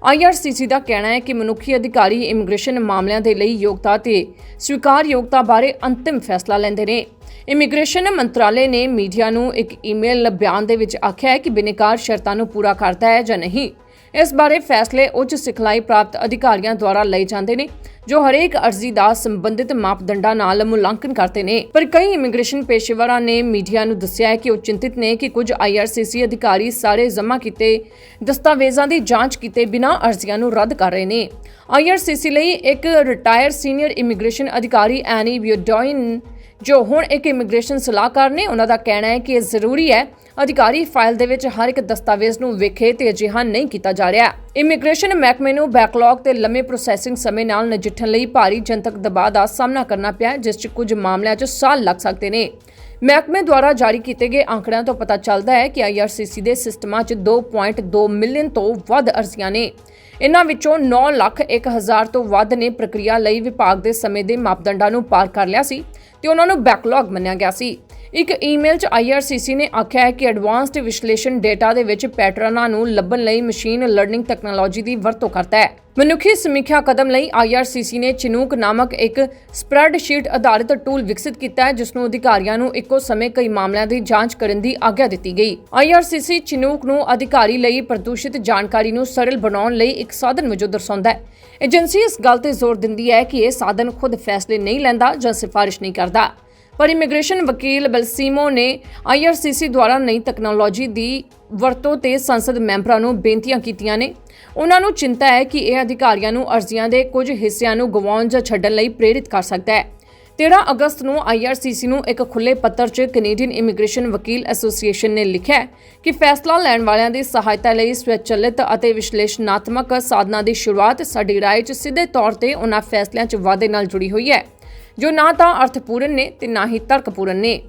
IRCC ਦਾ ਕਹਿਣਾ ਹੈ ਕਿ ਮਨੁੱਖੀ ਅਧਿਕਾਰੀ ਇਮੀਗ੍ਰੇਸ਼ਨ ਮਾਮਲਿਆਂ ਦੇ ਲਈ ਯੋਗਤਾ ਤੇ ਸਵੀਕਾਰਯੋਗਤਾ ਬਾਰੇ ਅੰਤਿਮ ਫੈਸਲਾ ਲੈਂਦੇ ਨੇ। ਇਮੀਗ੍ਰੇਸ਼ਨ ਮੰਤਰਾਲੇ ਨੇ ਮੀਡੀਆ ਨੂੰ ਇੱਕ ਈਮੇਲ ਬਿਆਨ ਦੇ ਵਿੱਚ ਆਖਿਆ ਹੈ ਕਿ ਬਿਨੇਕਾਰ ਸ਼ਰਤਾਂ ਨੂੰ ਪੂਰਾ ਕਰਦਾ ਹੈ ਜਾਂ ਨਹੀਂ। ਇਸ ਬਾਰੇ ਫੈਸਲੇ ਉੱਚ ਸਿਖਲਾਈ ਪ੍ਰਾਪਤ ਅਧਿਕਾਰੀਆਂ ਦੁਆਰਾ ਲਏ ਜਾਂਦੇ ਨੇ, ਜੋ ਹਰੇਕ ਅਰਜ਼ੀ ਦਾ ਸੰਬੰਧਿਤ ਮਾਪਦੰਡਾਂ ਨਾਲ ਮੁਲਾਂਕਣ ਕਰਦੇ ਨੇ। ਪਰ ਕਈ ਇਮੀਗ੍ਰੇਸ਼ਨ ਪੇਸ਼ੇਵਰਾਂ ਨੇ ਮੀਡੀਆ ਨੂੰ ਦੱਸਿਆ ਹੈ ਕਿ ਉਹ ਚਿੰਤਿਤ ਨੇ ਕਿ ਕੁਝ ਆਈਆਰਸੀਸੀ ਅਧਿਕਾਰੀ ਸਾਰੇ ਜਮ੍ਹਾਂ ਕੀਤੇ ਦਸਤਾਵੇਜ਼ਾਂ ਦੀ ਜਾਂਚ ਕੀਤੇ ਬਿਨਾਂ ਅਰਜ਼ੀਆਂ ਨੂੰ ਰੱਦ ਕਰ ਰਹੇ ਨੇ। ਆਈਆਰਸੀਸੀ ਲਈ ਇੱਕ ਰਿਟਾਇਰ ਸੀਨੀਅਰ ਇਮੀਗ੍ਰੇਸ਼ਨ ਅਧਿਕਾਰੀ ਐਨੀ ਬਿਓਡੋਇਨ ਜੋ ਹੁਣ ਇੱਕ ਇਮੀਗ੍ਰੇਸ਼ਨ ਸਲਾਹਕਾਰ ਨੇ, ਉਹਨਾਂ ਦਾ ਕਹਿਣਾ ਹੈ ਕਿ ਇਹ ਜ਼ਰੂਰੀ ਹੈ। ਅਧਿਕਾਰੀ ਫਾਈਲ ਦੇ ਵਿੱਚ ਹਰ ਇੱਕ ਦਸਤਾਵੇਜ਼ ਨੂੰ ਵੇਖੇ ਤੇ ਅਜਿਹਾ ਨਹੀਂ ਕੀਤਾ ਜਾ ਰਿਹਾ। ਇਮੀਗ੍ਰੇਸ਼ਨ ਮਹਿਕਮੇ ਨੂੰ ਬੈਕਲੌਗ ਤੇ ਲੰਮੇ ਪ੍ਰੋਸੈਸਿੰਗ ਸਮੇਂ ਨਾਲ ਨਜਿੱਠਣ ਲਈ ਭਾਰੀ ਜਨਤਕ ਦਬਾਅ ਦਾ ਸਾਹਮਣਾ ਕਰਨਾ ਪਿਆ, ਜਿਸ 'ਚ ਕੁਝ ਮਾਮਲਿਆਂ 'ਚ ਸਾਲ ਲੱਗ ਸਕਦੇ ਨੇ। ਮਹਿਕਮੇ ਦੁਆਰਾ ਜਾਰੀ ਕੀਤੇ ਗਏ ਅੰਕੜਿਆਂ ਤੋਂ ਪਤਾ ਚੱਲਦਾ ਹੈ ਕਿ ਆਈਆਰਸੀਸੀ ਦੇ ਸਿਸਟਮਾਂ 'ਚ 2.2 ਮਿਲੀਅਨ ਤੋਂ ਵੱਧ ਅਰਜ਼ੀਆਂ ਨੇ। ਇਨ੍ਹਾਂ ਵਿੱਚੋਂ 9 ਲੱਖ 1000 ਤੋਂ ਵੱਧ ਨੇ ਪ੍ਰਕਿਰਿਆ ਲਈ ਵਿਭਾਗ ਦੇ ਸਮੇਂ ਦੇ ਮਾਪਦੰਡਾਂ ਨੂੰ ਪਾਰ ਕਰ ਲਿਆ ਸੀ। ਤੇ ਉਹਨਾਂ ਨੂੰ ਬੈਕਲੌਗ ਮੰਨਿਆ ਗਿਆ ਸੀ। ਇੱਕ ਈਮੇਲ 'ਚ IRCC ਨੇ ਆਖਿਆ ਹੈ ਕਿ ਐਡਵਾਂਸਡ ਵਿਸ਼ਲੇਸ਼ਣ ਡੇਟਾ ਦੇ ਵਿੱਚ ਪੈਟਰਨਾਂ ਨੂੰ ਲੱਭਣ ਲਈ ਮਸ਼ੀਨ ਲਰਨਿੰਗ ਟੈਕਨੋਲੋਜੀ ਦੀ ਵਰਤੋਂ ਕਰਦਾ ਹੈ। ਮਨੁੱਖੀ ਸਮੀਖਿਆ ਕਦਮ ਲਈ IRCC ਨੇ ਚਿਨੂਕ ਨਾਮਕ ਇੱਕ ਸਪਰੈਡਸ਼ੀਟ ਆਧਾਰਿਤ ਟੂਲ ਵਿਕਸਿਤ ਕੀਤਾ ਹੈ ਜਿਸ ਨੂੰ ਅਧਿਕਾਰੀਆਂ ਨੂੰ ਇੱਕੋ ਸਮੇਂ ਕਈ ਮਾਮਲਿਆਂ ਦੀ ਜਾਂਚ ਕਰਨ ਦੀ ਆਗਿਆ ਦਿੱਤੀ ਗਈ। IRCC ਚਿਨੂਕ ਨੂੰ ਅਧਿਕਾਰੀ ਲਈ ਪ੍ਰਦੂਸ਼ਿਤ ਜਾਣਕਾਰੀ ਨੂੰ ਸਰਲ ਬਣਾਉਣ ਲਈ ਇੱਕ ਸਾਧਨ ਵਜੋਂ ਦਰਸਾਉਂਦਾ ਹੈ। ਏਜੰਸੀ ਇਸ ਗੱਲ ਤੇ ਜ਼ੋਰ ਦਿੰਦੀ ਹੈ ਕਿ ਇਹ ਸਾਧਨ ਖੁਦ ਫੈਸਲੇ ਨਹੀਂ ਲੈਂਦਾ ਜਾਂ ਸਿਫਾਰਿਸ਼ ਨਹੀਂ ਕਰਦਾ। ਪਰ ਇਮੀਗ੍ਰੇਸ਼ਨ ਵਕੀਲ ਬਲਸੀਮੋ ਨੇ ਆਈਆਰਸੀਸੀ ਦੁਆਰਾ ਨਈ ਟੈਕਨੋਲੋਜੀ ਦੀ ਵਰਤੋਂ ਤੇ ਸੰਸਦ ਮੈਂਬਰਾਂ ਨੂੰ ਬੇਨਤੀਆਂ ਕੀਤੀਆਂ ਨੇ। ਉਹਨਾਂ ਨੂੰ ਚਿੰਤਾ ਹੈ ਕਿ ਇਹ ਅਧਿਕਾਰੀਆਂ ਨੂੰ ਅਰਜ਼ੀਆਂ ਦੇ ਕੁਝ ਹਿੱਸਿਆਂ ਨੂੰ ਗਵਾਉਣ ਜਾਂ ਛੱਡਣ ਲਈ ਪ੍ਰੇਰਿਤ ਕਰ ਸਕਦਾ ਹੈ। 13 ਅਗਸਤ ਨੂੰ ਆਈਆਰਸੀਸੀ ਨੂੰ ਇੱਕ ਖੁੱਲੇ ਪੱਤਰ 'ਚ ਕੈਨੇਡੀਅਨ ਇਮੀਗ੍ਰੇਸ਼ਨ ਵਕੀਲ ਐਸੋਸੀਏਸ਼ਨ ਨੇ ਲਿਖਿਆ ਕਿ ਫੈਸਲਾ ਲੈਣ ਵਾਲਿਆਂ ਦੀ ਸਹਾਇਤਾ ਲਈ ਸਵੈਚਲਿਤ ਅਤੇ ਵਿਸ਼ਲੇਸ਼ਣਾਤਮਕ ਸਾਧਨਾਂ ਦੀ ਸ਼ੁਰੂਆਤ ਸਾਡੀ ਰਾਏ 'ਚ ਸਿੱਧੇ ਤੌਰ ਤੇ ਉਹਨਾਂ ਫੈਸਲਿਆਂ 'ਚ ਵਾਅਦੇ ਨਾਲ ਜੁੜੀ ਹੋਈ ਹੈ, ਜੋ ਨਾ ਤਾਂ ਅਰਥਪੂਰਨ ਨੇ ਤੇ ਨਾ ਹੀ ਤਰਕਪੂਰਨ ਨੇ।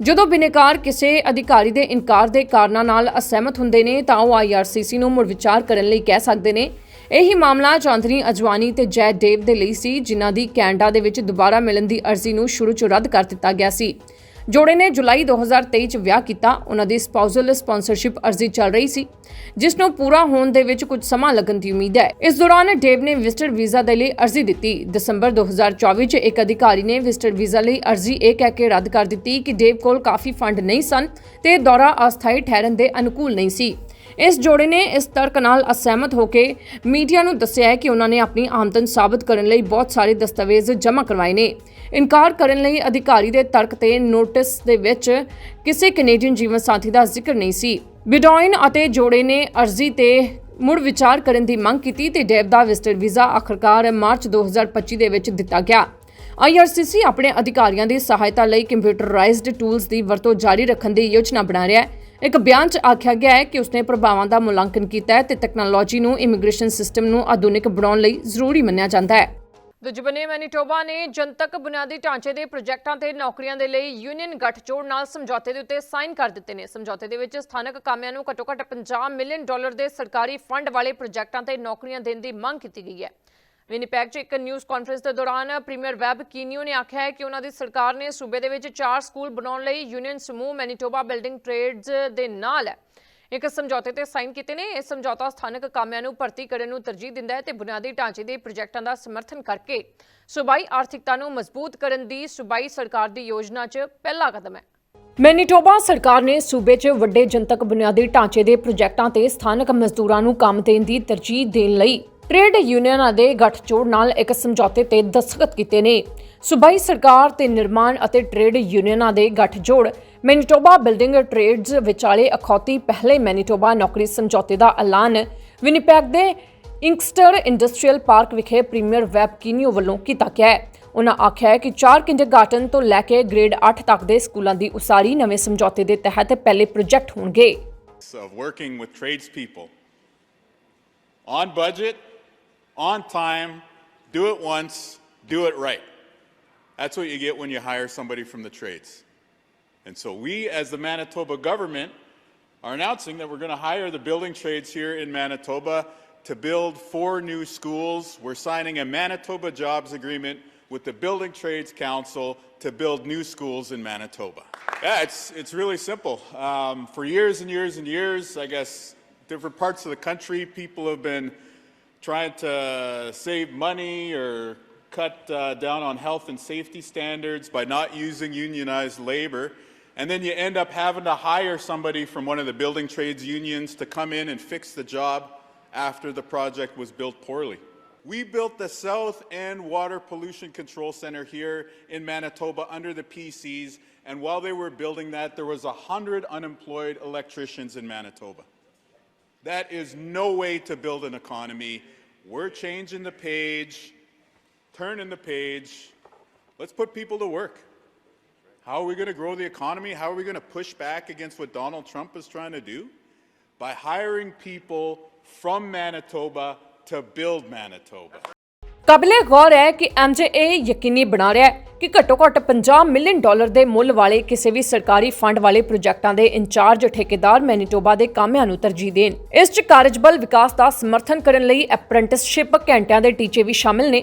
ਜਦੋਂ ਬਿਨੇਕਾਰ ਕਿਸੇ ਅਧਿਕਾਰੀ ਦੇ ਇਨਕਾਰ ਦੇ ਕਾਰਨਾਂ ਨਾਲ ਅਸਹਿਮਤ ਹੁੰਦੇ ਨੇ ਤਾਂ ਉਹ ਆਈਆਰਸੀਸੀ ਨੂੰ ਮੁੜ ਵਿਚਾਰ ਕਰਨ ਲਈ ਕਹਿ ਸਕਦੇ ਨੇ ਇਹੀ ਮਾਮਲਾ ਚਾਂਦਨੀ ਅਜਵਾਨੀ ਤੇ ਜੈ ਡੇਵ ਦੇ ਲਈ ਸੀ, ਜਿਨ੍ਹਾਂ ਦੀ ਕੈਨੇਡਾ ਦੇ ਵਿੱਚ ਦੁਬਾਰਾ ਮਿਲਣ ਦੀ ਅਰਜ਼ੀ ਨੂੰ ਸ਼ੁਰੂ 'ਚ ਰੱਦ ਕਰ ਦਿੱਤਾ ਗਿਆ ਸੀ। ਜੋੜੇ ਨੇ ਜੁਲਾਈ 2023 ਚ ਵਿਆਹ ਕੀਤਾ, ਉਹਨਾਂ ਦੀ ਸਪਾਊਸਲ ਸਪਾਂਸਰਸ਼ਿਪ ਅਰਜ਼ੀ ਚੱਲ ਰਹੀ ਸੀ, ਜਿਸ ਨੂੰ ਪੂਰਾ ਹੋਣ ਦੇ ਵਿੱਚ ਕੁਝ ਸਮਾਂ ਲੱਗਣ ਦੀ ਉਮੀਦ ਹੈ। ਇਸ ਦੌਰਾਨ ਡੇਵ ਨੇ ਵਿਜ਼ਟਰ ਵੀਜ਼ਾ ਦੇ ਲਈ ਅਰਜ਼ੀ ਦਿੱਤੀ। ਦਸੰਬਰ 2024 ਚ ਇੱਕ ਅਧਿਕਾਰੀ ਨੇ ਵਿਜ਼ਟਰ ਵੀਜ਼ਾ ਲਈ ਅਰਜ਼ੀ ਇਹ ਕਹਿ ਕੇ ਰੱਦ ਕਰ ਦਿੱਤੀ ਕਿ ਡੇਵ ਕੋਲ ਕਾਫੀ ਫੰਡ ਨਹੀਂ ਸਨ ਤੇ ਦੌਰਾ ਅਸਥਾਈ ਠਹਿਰਨ ਦੇ ਅਨੁਕੂਲ ਨਹੀਂ ਸੀ। ਇਸ ਜੋੜੇ ਨੇ ਇਸ ਤਰਕ ਨਾਲ ਅਸਹਿਮਤ ਹੋ ਕੇ ਮੀਡੀਆ ਨੂੰ ਦੱਸਿਆ ਹੈ ਕਿ ਉਹਨਾਂ ਨੇ ਆਪਣੀ ਆਮਦਨ ਸਾਬਤ ਕਰਨ ਲਈ ਬਹੁਤ ਸਾਰੇ ਦਸਤਾਵੇਜ਼ ਜਮ੍ਹਾਂ ਕਰਵਾਏ ਨੇ। ਇਨਕਾਰ ਕਰਨ ਲਈ ਅਧਿਕਾਰੀ ਦੇ ਤਰਕ ਤੇ ਨੋਟਿਸ ਦੇ ਵਿੱਚ ਕਿਸੇ ਕੈਨੇਡੀਅਨ ਜੀਵਨ ਸਾਥੀ ਦਾ ਜ਼ਿਕਰ ਨਹੀਂ ਸੀ। ਬਿਡੋਇਨ ਅਤੇ ਜੋੜੇ ਨੇ ਅਰਜ਼ੀ ਤੇ ਮੁੜ ਵਿਚਾਰ ਕਰਨ ਦੀ ਮੰਗ ਕੀਤੀ ਤੇ ਡੈਬ ਦਾ ਵਿਜ਼ਟਰ ਵੀਜ਼ਾ ਆਖਰਕਾਰ ਮਾਰਚ 2025 ਦੇ ਵਿੱਚ ਦਿੱਤਾ ਗਿਆ। IRCC ਆਪਣੇ ਅਧਿਕਾਰੀਆਂ ਦੀ ਸਹਾਇਤਾ ਲਈ ਕੰਪਿਊਟਰਾਈਜ਼ਡ ਟੂਲਸ ਦੀ ਵਰਤੋਂ ਜਾਰੀ ਰੱਖਣ ਦੀ ਯੋਜਨਾ ਬਣਾ ਰਿਹਾ ਹੈ। ਇੱਕ ਬਿਆਨ 'ਚ ਆਖਿਆ ਗਿਆ ਹੈ ਕਿ ਉਸਨੇ ਪ੍ਰਭਾਵਾਂ ਦਾ ਮੁਲਾਂਕਣ ਕੀਤਾ ਹੈ ਤੇ ਟੈਕਨੋਲੋਜੀ ਨੂੰ ਇਮੀਗ੍ਰੇਸ਼ਨ ਸਿਸਟਮ ਨੂੰ ਆਧੁਨਿਕ ਬਣਾਉਣ ਲਈ ਜ਼ਰੂਰੀ ਮੰਨਿਆ ਜਾਂਦਾ ਹੈ। ਦੂਜੇ ਬੰਨੇ ਮੈਨੀਟੋਬਾ ਨੇ ਜਨਤਕ ਬੁਨਿਆਦੀ ਢਾਂਚੇ ਦੇ ਪ੍ਰੋਜੈਕਟਾਂ ਤੇ ਨੌਕਰੀਆਂ ਦੇ ਲਈ ਯੂਨੀਅਨ ਗੱਠਜੋੜ ਨਾਲ ਸਮਝੌਤੇ ਦੇ ਉੱਤੇ ਸਾਈਨ ਕਰ ਦਿੱਤੇ ਨੇ। ਸਮਝੌਤੇ ਦੇ ਵਿੱਚ ਸਥਾਨਕ ਕਾਮਿਆਂ ਨੂੰ ਘੱਟੋ-ਘੱਟ 50 ਮਿਲੀਅਨ ਡਾਲਰ ਦੇ ਸਰਕਾਰੀ ਫੰਡ ਵਾਲੇ ਪ੍ਰੋਜੈਕਟਾਂ ਤੇ ਨੌਕਰੀਆਂ ਦੇਣ ਦੀ ਮੰਗ ਕੀਤੀ ਗਈ ਹੈ। ਵਿਨੀਪੈਗ 'ਚ ਇੱਕ ਨਿਊਜ਼ ਕਾਨਫਰੰਸ ਦੇ ਦੌਰਾਨ ਪ੍ਰੀਮੀਅਰ ਵੈਬ ਕੀਨੀਓ ਨੇ ਆਖਿਆ ਹੈ ਕਿ ਉਹਨਾਂ ਦੀ ਸਰਕਾਰ ਨੇ ਸੂਬੇ ਦੇ ਵਿੱਚ ਚਾਰ ਸਕੂਲ ਬਣਾਉਣ ਲਈ ਯੂਨੀਅਨ ਸਮੂਹ ਮੈਨੀਟੋਬਾ ਬਿਲਡਿੰਗ ਟ੍ਰੇਡਸ ਦੇ ਨਾਲ ਹੈ ਇੱਕ ਸਮਝੌਤੇ ਤੇ ਸਾਈਨ ਕੀਤੇ ਨੇ। ਇਹ ਸਮਝੌਤਾ ਸਥਾਨਕ ਕਾਮਿਆਂ ਨੂੰ ਭਰਤੀ ਕਰਨ ਨੂੰ ਤਰਜੀਹ ਦਿੰਦਾ ਹੈ ਤੇ ਬੁਨਿਆਦੀ ਢਾਂਚੇ ਦੇ ਪ੍ਰੋਜੈਕਟਾਂ ਦਾ ਸਮਰਥਨ ਕਰਕੇ ਸੂਬਾਈ ਆਰਥਿਕਤਾ ਨੂੰ ਮਜ਼ਬੂਤ ਕਰਨ ਦੀ ਸੂਬਾਈ ਸਰਕਾਰ ਦੀ ਯੋਜਨਾ 'ਚ ਪਹਿਲਾ ਕਦਮ ਹੈ। ਮੈਨੀਟੋਬਾ ਸਰਕਾਰ ਨੇ ਸੂਬੇ 'ਚ ਵੱਡੇ ਜਨਤਕ ਬੁਨਿਆਦੀ ਢਾਂਚੇ ਦੇ ਪ੍ਰੋਜੈਕਟਾਂ ਤੇ ਸਥਾਨਕ ਮਜ਼ਦੂਰਾਂ ਨੂੰ ਕੰਮ ਦੇਣ ਦੀ ਤਰਜੀਹ ਦੇਣ ਲਈ ਟ੍ਰੇਡ ਯੂਨੀਅਨਾਂ ਦੇ ਗੱਠਜੋੜ ਨਾਲ ਇੱਕ ਸਮਝੌਤੇ ਤੇ ਦਸਤਖਤ ਕੀਤੇ ਨੇ। ਸੂਬਾਈ ਸਰਕਾਰ ਤੇ ਨਿਰਮਾਣ ਅਤੇ ਟ੍ਰੇਡ ਯੂਨੀਅਨਾਂ ਦੇ ਗੱਠਜੋੜ ਮੈਨੀਟੋਬਾ ਬਿਲਡਿੰਗ ਟ੍ਰੇਡਸ ਵਿਚਾਲੇ ਅਖੌਤੀ ਪਹਿਲੇ ਮੈਨੀਟੋਬਾ ਨੌਕਰੀ ਸਮਝੌਤੇ ਦਾ ਐਲਾਨ ਵਿਨੀਪੈਗ ਦੇ ਇੰਕਸਟਰ ਇੰਡਸਟਰੀਅਲ ਪਾਰਕ ਵਿਖੇ ਪ੍ਰੀਮੀਅਰ ਵੈਬ ਕੀਨੀਓ ਵੱਲੋਂ ਕੀਤਾ ਗਿਆ ਹੈ। ਉਹਨਾਂ ਆਖਿਆ ਹੈ ਕਿ 4 ਕਿੰਡਰਗਾਰਟਨ ਤੋਂ ਲੈ ਕੇ ਗ੍ਰੇਡ 8 ਤੱਕ ਦੇ ਸਕੂਲਾਂ ਦੀ ਉਸਾਰੀ ਨਵੇਂ ਸਮਝੌਤੇ ਦੇ ਤਹਿਤ ਪਹਿਲੇ ਪ੍ਰੋਜੈਕਟ ਹੋਣਗੇ। Of working with tradespeople on budget, on time, do it once, do it right. That's what you get when you hire somebody from the trades. And so we, as the Manitoba government, are announcing that we're going to hire the building trades here in Manitoba to build four new schools. We're signing a Manitoba jobs agreement with the Building Trades Council to build new schools in Manitoba. Yeah, it's, it's really simple. Um, for years and years and years, I guess different parts of the country, people have been trying to save money or cut uh, down on health and safety standards by not using unionized labor. And then you end up having to hire somebody from one of the building trades unions to come in and fix the job after the project was built poorly. We built the South End Water Pollution Control Center here in Manitoba under the PCs, and while they were building that, there was 100 unemployed electricians in Manitoba. That is no way to build an economy. We're changing the page, turning the page. Let's put people to work. How are we going to grow the economy? How are we going to push back against what Donald Trump is trying to do? By hiring people from Manitoba to build Manitoba. ਕਾਬਿਲੇ ਗੌਰ ਹੈ ਕਿ ਐਮਜੇਏ ਯਕੀਨੀ ਬਣਾ ਰਿਹਾ ਹੈ ਕਿ ਘੱਟੋ-ਘੱਟ 50 ਮਿਲੀਅਨ ਡਾਲਰ ਦੇ ਮੁੱਲ ਵਾਲੇ ਕਿਸੇ ਵੀ ਸਰਕਾਰੀ ਫੰਡ ਵਾਲੇ ਪ੍ਰੋਜੈਕਟਾਂ ਦੇ ਇੰਚਾਰਜ ਠੇਕੇਦਾਰ ਮੈਨੀਟੋਬਾ ਦੇ ਕਾਮਿਆਂ ਨੂੰ ਤਰਜੀਹ ਦੇਣ। ਇਸ 'ਚ ਕਾਰਜਬਲ ਵਿਕਾਸ ਦਾ ਸਮਰਥਨ ਕਰਨ ਲਈ ਅਪ੍ਰੈਂਟਿਸਸ਼ਿਪ ਘੰਟਿਆਂ ਦੇ ਟੀਚੇ ਵੀ ਸ਼ਾਮਿਲ ਨੇ।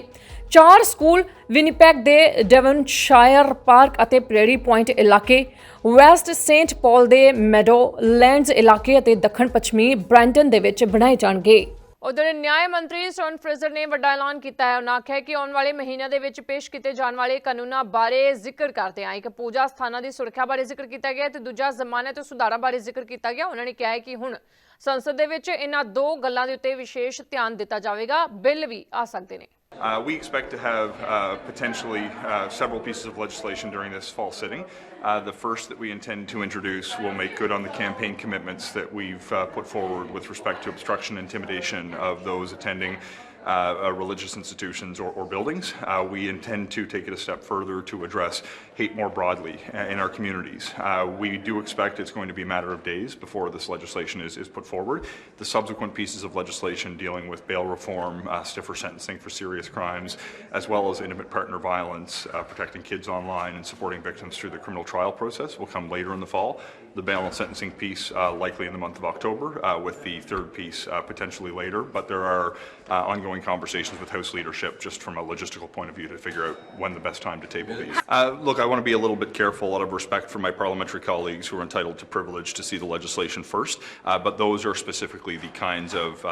ਚਾਰ ਸਕੂਲ ਵਿਨੀਪੈਗ ਦੇ ਡੈਵਨਸ਼ਾਇਰ ਪਾਰਕ ਅਤੇ ਪ੍ਰੇਰੀ ਪੁਆਇੰਟ ਇਲਾਕੇ, ਵੈਸਟ ਸੇਂਟ ਪਾਲ ਦੇ ਮੈਡੋ ਲੈਂਡਸ ਇਲਾਕੇ ਅਤੇ ਦੱਖਣ ਪੱਛਮੀ ਬ੍ਰੈਂਟਨ ਦੇ ਵਿੱਚ ਬਣਾਏ ਜਾਣਗੇ। ਉਧਰ ਨਿਆਂ ਮੰਤਰੀ ਸੋਨ ਫਰੇਜ਼ਰ ਨੇ ਵੱਡਾ ਐਲਾਨ ਕੀਤਾ ਹੈ, ਉਹਨਾਂ ਆਖਿਆ ਕਿ ਆਉਣ ਵਾਲੇ ਮਹੀਨਿਆਂ ਦੇ ਵਿੱਚ ਪੇਸ਼ ਕੀਤੇ ਜਾਣ ਵਾਲੇ ਕਾਨੂੰਨਾਂ ਬਾਰੇ ਜ਼ਿਕਰ ਕਰਦੇ ਆ ਇੱਕ ਪੂਜਾ ਸਥਾਨਾਂ ਦੀ ਸੁਰੱਖਿਆ ਬਾਰੇ ਜ਼ਿਕਰ ਕੀਤਾ ਗਿਆ ਹੈ ਤੇ ਦੂਜਾ ਜ਼ਮਾਨਤ ਤੇ ਸੁਧਾਰਾਂ ਬਾਰੇ ਜ਼ਿਕਰ ਕੀਤਾ ਗਿਆ। ਉਹਨਾਂ ਨੇ ਕਿਹਾ ਹੈ ਕਿ ਹੁਣ ਸੰਸਦ ਦੇ ਵਿੱਚ ਇਹਨਾਂ ਦੋ ਗੱਲਾਂ ਦੇ ਉੱਤੇ ਵਿਸ਼ੇਸ਼ ਧਿਆਨ ਦਿੱਤਾ ਜਾਵੇਗਾ। ਬਿੱਲ ਵੀ ਆ ਸਕਦੇ ਨੇ। Uh, we expect to have uh, potentially uh, several pieces of legislation during this fall sitting. Uh, the first that we intend to introduce will make good on the campaign commitments that we've uh, put forward with respect to obstruction and intimidation of those attending uh, uh, religious institutions or, or buildings. Uh, we intend to take it a step further to address hate more broadly in our communities. Uh, we do expect it's going to be a matter of days before this legislation is, is put forward. The subsequent pieces of legislation dealing with bail reform, uh, stiffer sentencing for serious crimes, as well as intimate partner violence, uh, protecting kids online, and supporting victims through the criminal trial process will come later in the fall. The bail and sentencing piece uh, likely in the month of October, uh, with the third piece uh, potentially later. But there are uh, ongoing conversations with House leadership just from a logistical point of view to figure out when the best time to table these. Uh, look, I want to be a little bit careful out of respect for my parliamentary colleagues who are entitled to privilege to see the legislation first, uh, but those are specifically the kinds of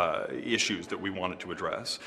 issues that we wanted to address.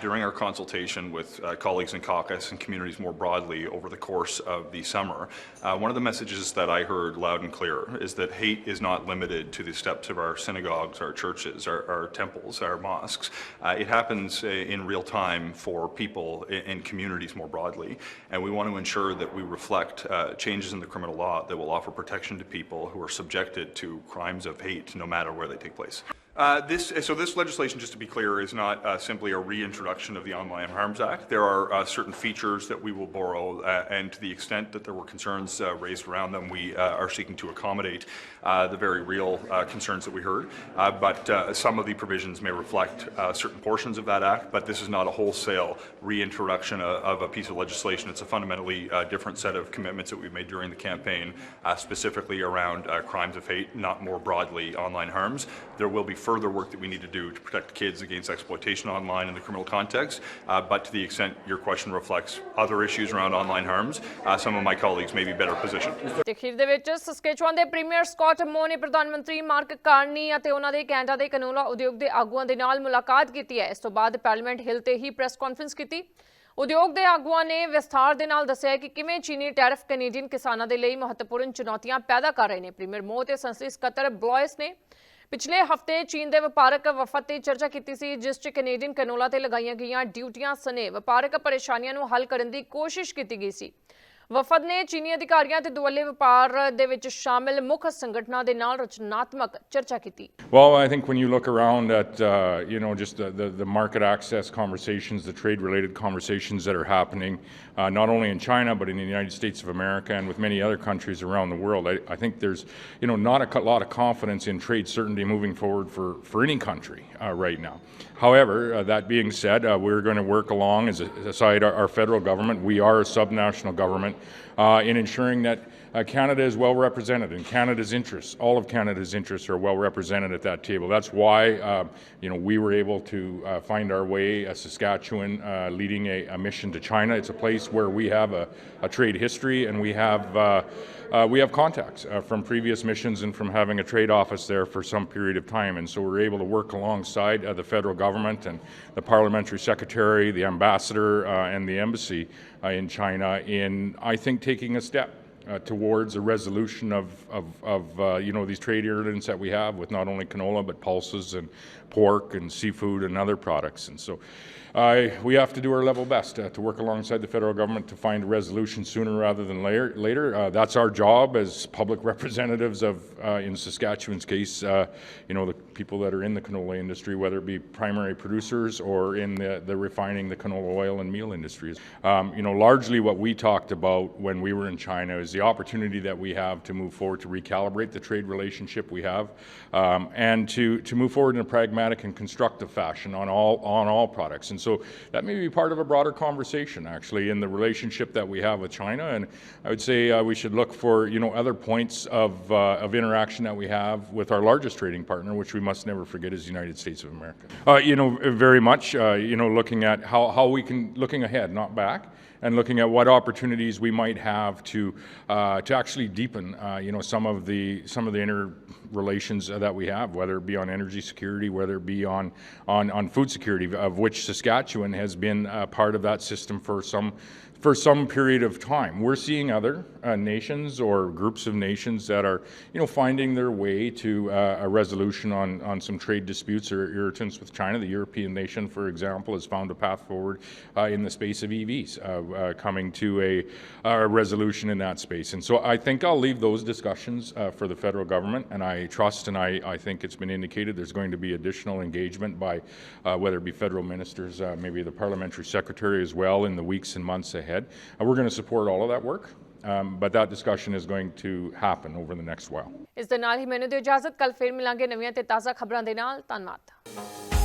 During our consultation with colleagues in caucus and communities more broadly over the course of the summer, one of the messages that I heard loud and clear is that hate is not limited to the steps of our synagogues, our churches, our, our temples, our mosques. Uh, it happens uh, in real time for people in, communities more broadly, and we want to ensure that we reflect uh, changes in the criminal law that will offer protection to people who are subjected to crimes of hate, no matter where they take place. Uh, this, so this legislation, just to be clear, is not uh, simply a reintroduction of the Online Harms Act. There are uh, certain features that we will borrow, uh, and to the extent that there were concerns uh, raised around them, we uh, are seeking to accommodate the very real uh, concerns that we heard. Uh, but uh, some of the provisions may reflect uh, certain portions of that act, but this is not a wholesale reintroduction of, of a piece of legislation. It's a fundamentally uh, different set of commitments that we've made during the campaign, uh, specifically around uh, crimes of hate, not more broadly online harms. There will be further work that we need to do to protect kids against exploitation online in the criminal context. Uh, but to the extent your question reflects other issues around online harms, uh, some of my colleagues may be better positioned. ਤੇ ਅਖੀਰ ਦੇ ਵਿੱਚ ਸਸਕੇਚੁਆਨ ਦੇ premier Scott ਨੇ ਪ੍ਰਧਾਨ ਮੰਤਰੀ mark Carney ਅਤੇ ਉਹਨਾਂ ਦੇ ਕੈਨੇਡਾ ਦੇ ਕਨੋਲਾ ਉਦਯੋਗ ਦੇ ਆਗੂਆਂ ਦੇ ਨਾਲ ਮੁਲਾਕਾਤ ਕੀਤੀ ਹੈ। ਇਸ ਤੋਂ ਬਾਅਦ ਪਾਰਲੀਮੈਂਟ ਹਿਲ ਤੇ ਹੀ ਪ੍ਰੈਸ ਕਾਨਫਰੰਸ ਕੀਤੀ। ਉਦਯੋਗ ਦੇ ਆਗੂਆਂ ਨੇ ਵਿਸਥਾਰ ਦੇ ਨਾਲ ਦੱਸਿਆ ਕਿ ਕਿਵੇਂ ਚੀਨੀ ਟੈਰਿਫ ਕੈਨੇਡੀਅਨ ਕਿਸਾਨਾਂ ਦੇ ਲਈ ਮਹੱਤਵਪੂਰਨ ਚੁਣੌਤੀਆਂ ਪੈਦਾ ਕਰ ਰਹੇ ਨੇ। ਪ੍ਰੀਮੀਅਰ ਮੋ ਤੇ ਸੰਸਦੀ ਸਕੱਤਰ ਬਲੋਇਸ ਨੇ ਪਿਛਲੇ ਹਫ਼ਤੇ ਚੀਨ ਦੇ ਵਪਾਰਕ ਵਫਦ ਤੇ ਚਰਚਾ ਕੀਤੀ ਸੀ, ਜਿਸ 'ਚ ਕੈਨੇਡੀਅਨ ਕੈਨੋਲਾ ਤੇ ਲਗਾਈਆਂ ਗਈਆਂ ਡਿਊਟੀਆਂ ਸਨੇ ਵਪਾਰਕ ਪਰੇਸ਼ਾਨੀਆਂ ਨੂੰ ਹੱਲ ਕਰਨ ਦੀ ਕੋਸ਼ਿਸ਼ ਕੀਤੀ ਗਈ ਸੀ। ਵਫਦ ਨੇ ਚੀਨੀ ਅਧਿਕਾਰੀਆਂ ਤੇ ਦੁਵੱਲੇ ਵਪਾਰ ਦੇ ਵਿੱਚ ਸ਼ਾਮਿਲ ਮੁੱਖ ਸੰਗਠਨਾਂ ਦੇ ਨਾਲ ਰਚਨਾਤਮਕ ਚਰਚਾ ਕੀਤੀ Well, I think when you look around at, uh, you know, just the, the, the market access conversations, the trade related conversations that are happening, uh, not only in China, but in the United States of America and with many other countries around the world, I, I think there's, you know, not a co- lot of confidence in trade certainty moving forward for, for any country uh, right now. However, uh, that being said, uh, we're going to work along as a, aside our, our federal government. We are a subnational government. uh, in ensuring that uh, Canada is well represented and Canada's interests, all of Canada's interests are well represented at that table. That's why, uh, you know, we were able to uh, find our way, uh, Saskatchewan, uh, leading a, a mission to China. It's a place where we have a, a trade history and we have uh, uh, we have contacts from previous missions and from having a trade office there for some period of time. And so we're able to work alongside the federal government and the parliamentary secretary, the ambassador, and the embassy in China in, I think, taking a step uh, towards a resolution of, of, of uh, you know, these trade irritants that we have with not only canola, but pulses and pork and seafood and other products. And so we have to do our level best uh, to work alongside the federal government to find a resolution sooner rather than later. later. Uh, that's our job as public *laughs* representatives of, uh, in Saskatchewan's case, you know, the people that are in the canola industry, whether it be primary producers or in the, the refining the canola oil and meal industries. Um, you know, largely what we talked about when we were in China is the opportunity that we have to move forward to recalibrate the trade relationship we have um, and to, to move forward in a pragmatic and constructive fashion on all, on all products. And so that may be part of a broader conversation, actually, in the relationship that we have with China. And I would say uh, we should look for, you know, other points of, uh, of interaction that we have with our largest trading partner, which we must never forget is the United States of America. Uh, you know, very much, uh, you know, looking at how, how we can, looking ahead, not back, and looking at what opportunities we might have to uh, to actually deepen, uh, you know, some of the some of the interrelations that we have, whether it be on energy security, whether it be on on, on food security, of which Saskatchewan has been a part of that system for some for some period of time. We're seeing other uh, nations or groups of nations that are, you know, finding their way to uh, a resolution on, on some trade disputes or irritants with China. The European nation, for example, has found a path forward uh, in the space of EVs, uh, uh, coming to a, a resolution in that space. And so I think I'll leave those discussions uh, for the federal government, and I trust and I, I think it's been indicated there's going to be additional engagement by whether it be federal ministers, maybe the parliamentary secretary as well in the weeks and months ahead And we're going to support all of that work. Um, but that discussion is going to happen over the next while. ਇਸ ਦੇ ਨਾਲ ਹੀ ਮੈਨੂੰ ਦਿਓ ਇਜਾਜ਼ਤ ਕੱਲ ਫੇਰ ਮਿਲਾਂਗੇ ਨਵੀਆਂ ਤੇ ਤਾਜ਼ਾ ਖਬਰਾਂ ਦੇ ਨਾਲ ਧੰਨਵਾਦ